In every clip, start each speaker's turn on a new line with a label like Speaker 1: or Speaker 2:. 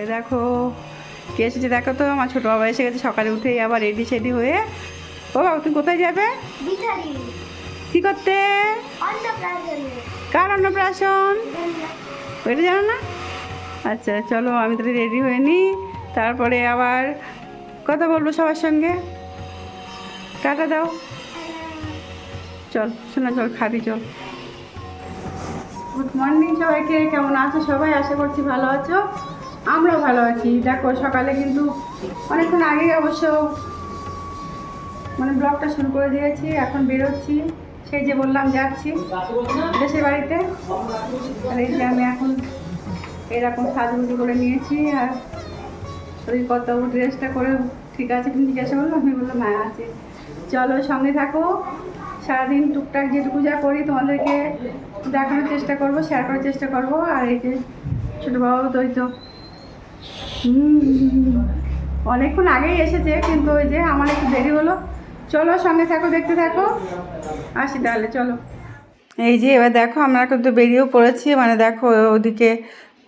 Speaker 1: এ দেখো কে এসেছে দেখো তো? আমার ছোটো বাবা এসে গেছে সকালে উঠেই আবার রেডি সেডি হয়ে। ও বাবা তুমি কোথায় যাবে? কি করতে? কার অন্নপ্রাশন? ওইটা জানো না? আচ্ছা চলো আমি তাহলে রেডি হয়ে নিই তারপরে আবার কথা বলব সবার সঙ্গে। টাটা দাও। চল শোনা চল খাবি চল। গুড মর্নিং সবাইকে কেমন আছো সবাই? আশা করছি ভালো আছো। আমরাও ভালো আছি। দেখো, সকালে কিন্তু অনেকক্ষণ আগে অবশ্য মানে ব্লগটা শুরু করে দিয়েছি, এখন বেরোচ্ছি। সেই যে বললাম, যাচ্ছি দেশের বাড়িতে। আর এই যে আমি এখন এরকম সাজুগুজু করে নিয়েছি, আর ওই কত ড্রেসটা করে ঠিক আছে তুমি জিজ্ঞাসা করল, আমি বললাম হ্যাঁ আছে। চলো, সঙ্গে থাকো। সারাদিন টুকটাক যেটুকু যা করি, তোমাদেরকে দেখানোর চেষ্টা করব শেয়ার করার চেষ্টা করব। আর এই যে ছোটো বাবাও তো অনেকক্ষণ আগেই এসেছে, কিন্তু ওই যে আমার একটু দেরি হলো। চলো সঙ্গে থাকো, দেখতে থাকো। আসি তাহলে, চলো। এই যে, এবার দেখো, আমরা কিন্তু বেরিয়েও পড়েছি। মানে দেখো, ওদিকে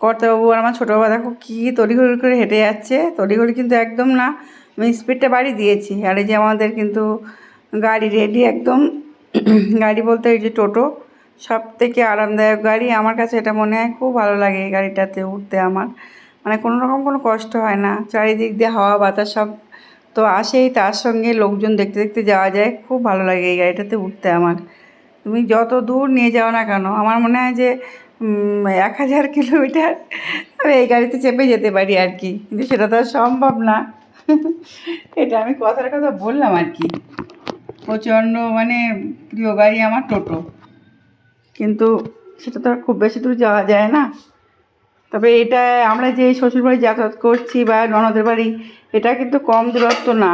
Speaker 1: কর্তাবাবু আর আমার ছোটো বাবা দেখো কী তড়িঘড়ি করে হেঁটে যাচ্ছে। তড়িঘড়ি কিন্তু একদম না, আমি স্পিডটা বাড়ি দিয়েছি। আর এই যে আমাদের কিন্তু গাড়ি রেডি একদম। গাড়ি বলতে এই যে টোটো সব থেকে আরামদায়ক গাড়ি। আমার কাছে এটা মনে হয় খুব ভালো লাগে এই গাড়িটাতে উঠতে আমার। মানে কোনো রকম কোনো কষ্ট হয় না। চারিদিক দিয়ে হাওয়া, বাতাস সব তো আসেই। তার সঙ্গে লোকজন দেখতে দেখতে যাওয়া যায়। খুব ভালো লাগে এই গাড়িটাতে উঠতে আমার। তুমি যত দূর নিয়ে যাও না কেন, আমার মনে হয় যে এক হাজার কিলোমিটার আমি এই গাড়িতে চেপে যেতে পারি আর কি। কিন্তু সেটা তো সম্ভব না। এটা আমি কথার কথা বললাম আর কি। প্রচণ্ড মানে প্রিয় গাড়ি আমার টোটো। কিন্তু সেটা তো আর খুব বেশি দূর যাওয়া যায় না। তবে এটা আমরা যে শ্বশুরবাড়ি যাতায়াত করছি বা ননদের বাড়ি, এটা কিন্তু কম দূরত্ব না।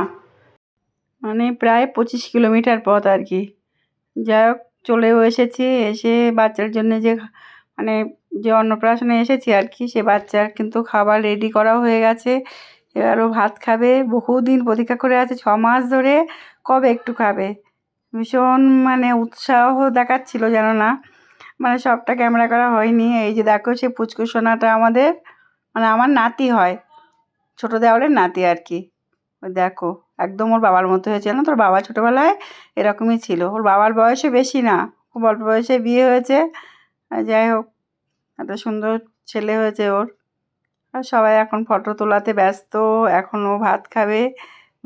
Speaker 1: মানে প্রায় পঁচিশ কিলোমিটার পথ আর কি। যাই হোক, চলেও এসেছি, এসে বাচ্চার জন্য যে মানে যে অন্নপ্রাশনে এসেছি আর কি, সে বাচ্চার কিন্তু খাবার রেডি করা হয়ে গেছে। এবারও ভাত খাবে, বহুদিন প্রতীক্ষা করে আছে, ছ মাস ধরে কবে একটু খাবে। ভীষণ মানে উৎসাহ দেখাচ্ছিল যেন না। মানে সবটা ক্যামেরা করা হয়নি। এই যে দেখো সে পুচকু সোনাটা আমাদের মানে আমার নাতি হয়। ছোটো দেওয়ালের নাতি আর কি। ওই দেখো, একদম ওর বাবার মতো হয়েছে। না তোর বাবা ছোটোবেলায় এরকমই ছিল। ওর বাবার বয়সে বেশি না, খুব অল্প বয়সে বিয়ে হয়েছে। যাই হোক, এত সুন্দর ছেলে হয়েছে ওর। আর সবাই এখন ফটো তোলাতে ব্যস্ত, এখন ও ভাত খাবে।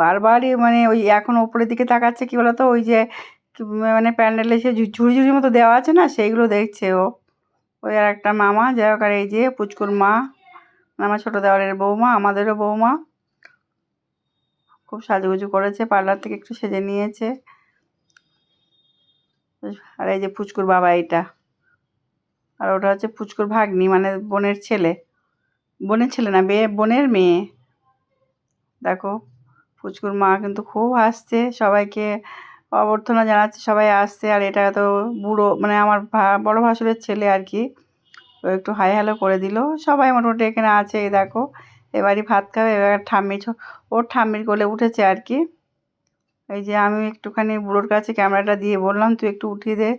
Speaker 1: বারবারই মানে ওই এখন ওপরের দিকে তাকাচ্ছে কী বলতো? ওই যে মানে প্যান্ডেলে সে ঝুড়ি মতো দেওয়া আছে না, সেইগুলো দেখছে ও। ওই আর একটা মামা, যাই হোক, আর এই যে পুচকুর মা, আমার ছোটো দেওয়ারের বৌমা, আমাদেরও বৌমা। খুব সাজুগুজু করেছে, পার্লার থেকে একটু সেজে নিয়েছে। আর এই যে পুচকুর বাবা এইটা। আর ওটা হচ্ছে পুচকুর ভাগ্নি মানে বোনের ছেলে। বোনের ছেলে না, বে বোনের মেয়ে। দেখো, পুচকুর মা কিন্তু খুব হাসছে, সবাইকে অভ্যর্থনা জানাচ্ছে, সবাই আসছে। আর এটা তো বুড়ো মানে আমার বড় ভাসুরের ছেলে আর কি। ও একটু হাই হ্যালো করে দিল। সবাই মোটামুটি এখানে আছে, এই দেখো। এবারই ভাত খাবে, এবার ঠাম্মি ওর ঠাম্মির কোলে উঠেছে আর কি। এই যে আমি একটুখানি বুড়োর কাছে ক্যামেরাটা দিয়ে বললাম, তুই একটু উঠিয়ে দে,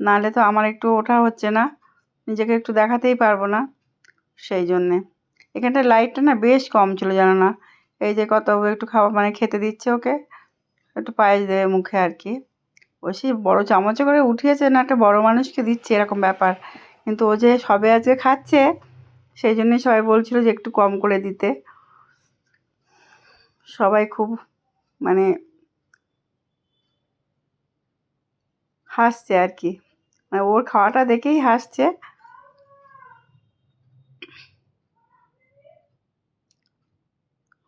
Speaker 1: নাহলে তো আমার একটু ওঠা হচ্ছে না। নিজেকে একটু দেখাতেই পারব না। সেই জন্যে। এখানটা লাইটটা না বেশ কম ছিল, জানো না? এই যে কত একটু খাবার মানে খেতে দিচ্ছে ওকে। একটু পায়েস দেবে মুখে আর কি বসি বড় চামচে করে উঠিয়েছে, না একটা বড় মানুষকে দিচ্ছে এরকম ব্যাপার। কিন্তু ও যে সবে আজকে খাচ্ছে, সেই জন্যই সবাই বলছিল যে একটু কম করে দিতে। সবাই খুব মানে হাসছে আর কি মানে ওর খাওয়াটা দেখেই হাসছে।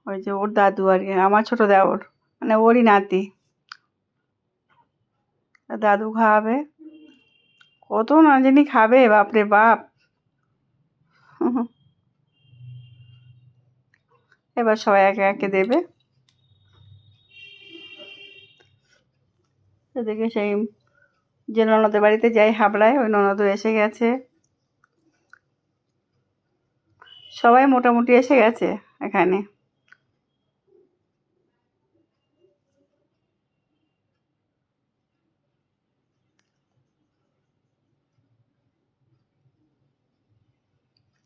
Speaker 1: ওই যে ওর দাদু আর কি, আমার ছোটো দেওর। মানে ওরই নাতি। দাদু খাওয়াবে কত না জানি খাবে, বাপরে বাপ। এবার সবাই একে একে দেবে। এদিকে সেই যে ননদের বাড়িতে যাই হাবড়ায়, ওই ননদও এসে গেছে। সবাই মোটামুটি এসে গেছে এখানে।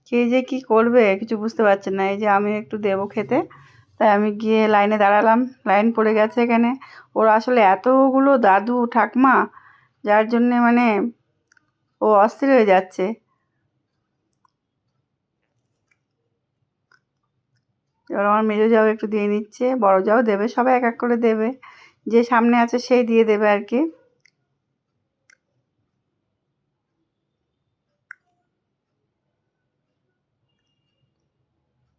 Speaker 1: কে যে কি করবে কিছু বুঝতে পারছে না। এই যে আমি একটু দেবো খেতে। তাই আমি গিয়ে লাইনে দাঁড়ালাম। লাইন পড়ে গেছে এখানে। ওর আসলে এতগুলো দাদু, ঠাকমা, যার জন্যে মানে ও অস্থির হয়ে যাচ্ছে। এবার আমার মেজো যাও একটু দিয়ে নিচ্ছে, বড় যাও দেবে, সবাই এক এক করে দেবে। যে সামনে আছে সেই দিয়ে দেবে আর কি।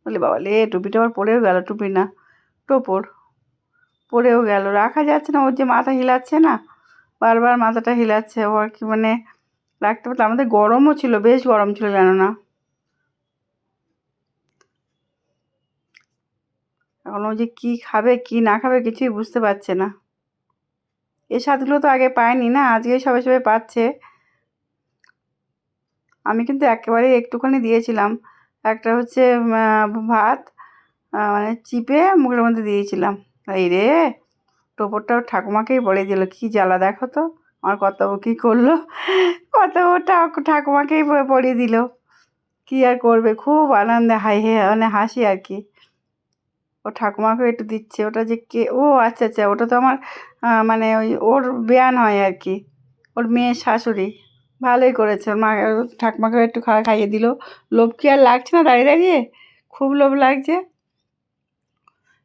Speaker 1: বলে বাবা, লে, টুপিটা আবার পরেও গেল, টুপি না, টোপর। পরেও গেল, রাখা যাচ্ছে না, ওর যে মাথা হিলাচ্ছে না, বারবার মাথাটা হিলাচ্ছে, ও আর কি মানে রাখতে পারতো আমাদের গরমও ছিল, বেশ গরম ছিল, জানো না? এখন ও যে কী খাবে, কি না খাবে, কিছুই বুঝতে পারছে না। এই স্বাদগুলো তো আগে পায়নি না, আজকে সবাই সবাই পাচ্ছে। আমি কিন্তু একেবারে একটুখানি দিয়েছিলাম। একটা হচ্ছে ভাত মানে চিপে মুখের মধ্যে দিয়েছিলাম। এই রে, টোপরটাও ঠাকুমাকেই বলে দিল, কি জ্বালা দেখো তো, আমার কর্তব্য কী করল? কর্তব্যটা ঠাকুমাকেই প- পড়িয়ে দিল। কি আর করবে, খুব আনন্দে, হাই হে মানে হাসি আর কি। ও ঠাকুমাকেও একটু দিচ্ছে, ওটা যে কে, ও আচ্ছা আচ্ছা ওটা তো আমার মানে ওই ওর বেয়ান হয় আর কি, ওর মেয়ের শাশুড়ি। ভালোই করেছে। মা, ঠাকমাকে একটু খাওয়া খাইয়ে দিল। লোভ কি আর লাগছে না দাঁড়িয়ে দাঁড়িয়ে? খুব লোভ লাগছে।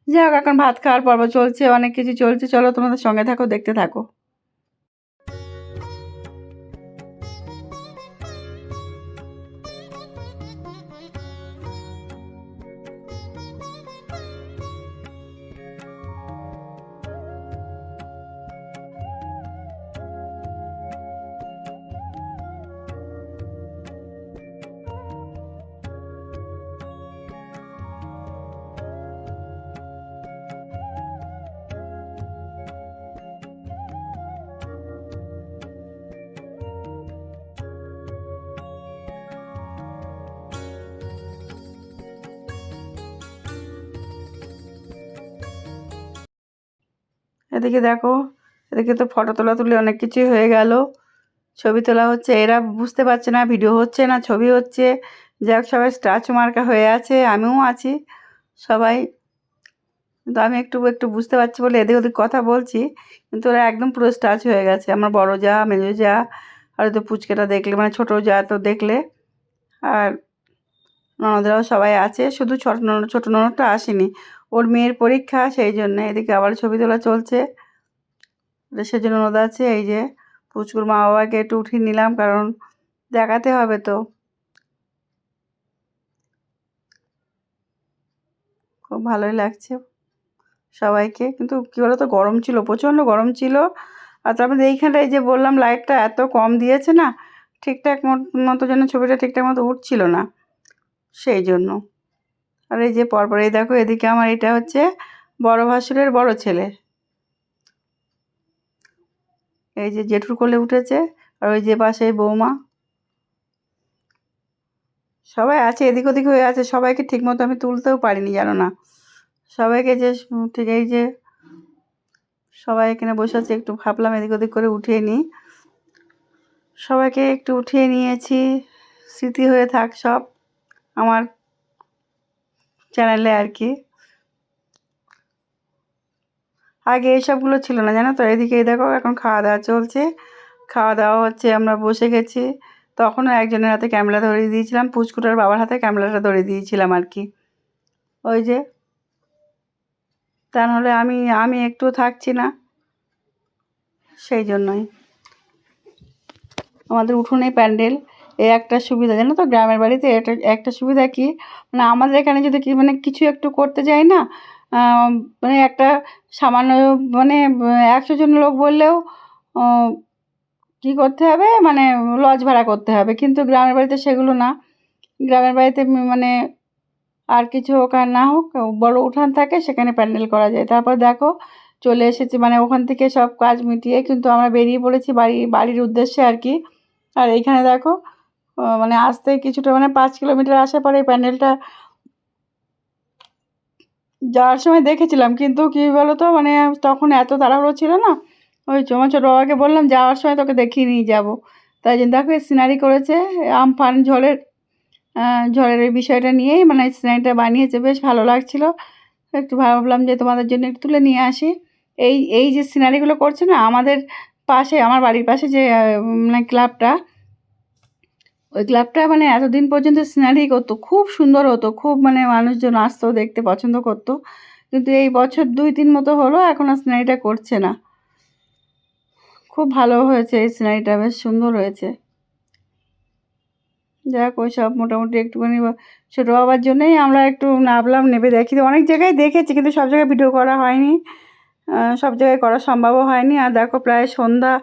Speaker 1: যাই হোক, এখন ভাত খাওয়ার পর্ব চলছে, অনেক কিছু চলছে। চলো তোমাদের সঙ্গে থাকো, দেখতে থাকো। এদিকে দেখো, এদিকে তো ফটো তোলা তুলে অনেক কিছুই হয়ে গেল। ছবি তোলা হচ্ছে, এরা বুঝতে পারছে না, ভিডিও হচ্ছে না, ছবি হচ্ছে। যাক, সবাই স্ট্যাচু মার্কা হয়ে আছে, আমিও আছি, সবাই। কিন্তু আমি একটু একটু বুঝতে পারছি বলে এদিক ওদিক কথা বলছি, কিন্তু ওরা একদম পুরো স্ট্যাচু হয়ে গেছে। আমার বড় যা, মেজো যা, আর তো পুচকেটা দেখলে মানে ছোটো যা তো দেখলে। আর ননদরাও সবাই আছে, শুধু ছোট ছোটো ননদটা আসেনি। ওর মেয়ের পরীক্ষা, সেই জন্য এদিকে আবার ছবি তোলা চলছে। সেজন্য ননদ আছে, এই যে পুচকুর মা বাবাকে একটু উঠিয়ে নিলাম, কারণ দেখাতে হবে তো। খুব ভালোই লাগছে সবাইকে, কিন্তু কী বলো তো গরম ছিল, প্রচণ্ড গরম ছিল। আর তার মধ্যে এইখানটায় যে বললাম, লাইটটা এত কম দিয়েছে না, ঠিকঠাক মতো যেন ছবিটা ঠিকঠাক মতো উঠছিল না, সেই জন্য। আর এই যে পরপর এই দেখো, এদিকে আমার এটা হচ্ছে বড় ভাসুরের বড় ছেলে এই যে জেঠুর কোলে উঠেছে আর ওই যে পাশে বৌমা। সবাই আছে, এদিক ওদিক হয়ে আছে, সবাইকে ঠিক মতো আমি তুলতেও পারিনি, জানো না। সবাইকে যে ঠিক এই যে সবাই এখানে বসে আছে, একটু ভাবলাম এদিক ওদিক করে উঠিয়ে নিই। সবাইকে একটু উঠিয়ে নিয়েছি, স্মৃতি হয়ে থাক সব। আমার চ্যানেলে আর কি। আগে এইসবগুলো ছিল না, জানো তো? এদিকে দেখো, এখন খাওয়া দাওয়া চলছে। খাওয়া দাওয়া হচ্ছে, আমরা বসে গেছি। তখনও একজনের হাতে ক্যামেরা ধরিয়ে দিয়েছিলাম, পুচকুটার বাবার হাতে ক্যামেরাটা ধরিয়ে দিয়েছিলাম আর কি। ওই যে তা নাহলে আমি আমি একটু থাকছি না, সেই জন্যই। আমাদের উঠোনে প্যান্ডেল। এই একটা সুবিধা, জানো তো গ্রামের বাড়িতে এটা একটা সুবিধা কি? মানে আমাদের এখানে যদি কি মানে কিছু একটু করতে যাই না মানে একটা সামান্য মানে একশো জন লোক বললেও কী করতে হবে? মানে লজ ভাড়া করতে হবে। কিন্তু গ্রামের বাড়িতে সেগুলো না। গ্রামের বাড়িতে মানে আর কিছু হোক আর না হোক, বড় উঠান থাকে, সেখানে প্যান্ডেল করা যায়। তারপর দেখো, চলে এসেছি মানে ওখান থেকে সব কাজ মিটিয়ে কিন্তু আমরা বেরিয়ে পড়েছি বাড়ি, বাড়ির উদ্দেশ্যে আর কি। আর এইখানে দেখো মানে আসতে কিছুটা মানে পাঁচ কিলোমিটার আসার পরে এই প্যান্ডেলটা যাওয়ার সময় দেখেছিলাম, কিন্তু কী বলো তো মানে তখন এত তাড়াহুড়ো ছিল না। ওই তোমার ছোটো বাবাকে বললাম, যাওয়ার সময় তোকে দেখিয়ে নিয়ে যাব। তাই জন্য দেখো সিনারি করেছে আমফান ঝড়ের ঝড়ের এই বিষয়টা নিয়েই মানে সিনারিটা বানিয়েছে, বেশ ভালো লাগছিল। একটু ভাবলাম যে তোমাদের জন্য একটু তুলে নিয়ে আসি। এই এই যে সিনারিগুলো করছে না, আমাদের পাশে, আমার বাড়ির পাশে যে মানে ক্লাবটা ওই ক্লাবটা মানে এতদিন পর্যন্ত সিনারি করতো, খুব সুন্দর হতো, খুব মানে মানুষজন আসতো, দেখতে পছন্দ করতো। কিন্তু এই বছর দুই তিন মতো হলো, এখন আর সিনারিটা করছে না। খুব ভালো হয়েছে এই সিনারিটা, বেশ সুন্দর হয়েছে। যাক ওই সব মোটামুটি একটুখানি ছোটো বাবার জন্যই আমরা একটু নামলাম নেবে দেখি। অনেক জায়গায় দেখেছি, কিন্তু সব জায়গায় ভিডিও করা হয়নি। সব জায়গায় করা সম্ভবও হয়নি। আর দেখো, প্রায় সন্ধ্যা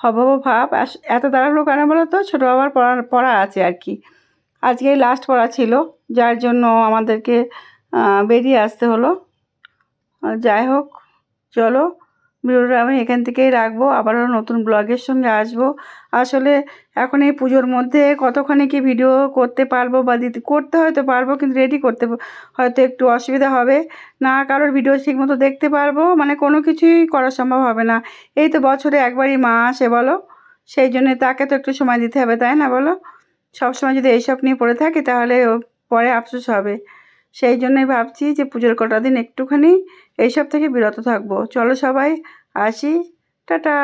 Speaker 1: হব ভাব। এত তাড়াহুড়ো কেন বলো তো? ছোটো বাবার পড়া পড়া আছে আর কি। আজকেই লাস্ট পড়া ছিল, যার জন্য আমাদেরকে বেরিয়ে আসতে হলো। যাই হোক, চলো। ভিডিওটা আমি এখান থেকেই রাখব, আবারও নতুন ব্লগের সঙ্গে আসব। আসলে এখন এই পুজোর মধ্যে কতখানি কি ভিডিও করতে পারব বা দিতে, করতে হয়তো পারব কিন্তু রেডি করতে হয়তো একটু অসুবিধা হবে। না কারোর ভিডিও ঠিকমতো দেখতে পারব মানে কোনো কিছুই করা সম্ভব হবে না। এই তো বছরে একবারই মা আসে বলো, সেই জন্য তাকে তো একটু সময় দিতে হবে, তাই না বলো? সবসময় যদি এইসব নিয়ে পড়ে থাকি তাহলে পরে আফসোস হবে। সেই জন্যই ভাবছি যে পুজোর কটা দিন একটুখানি এইসব থেকে বিরত থাকব। চলো সবাই, আসি। টাটা!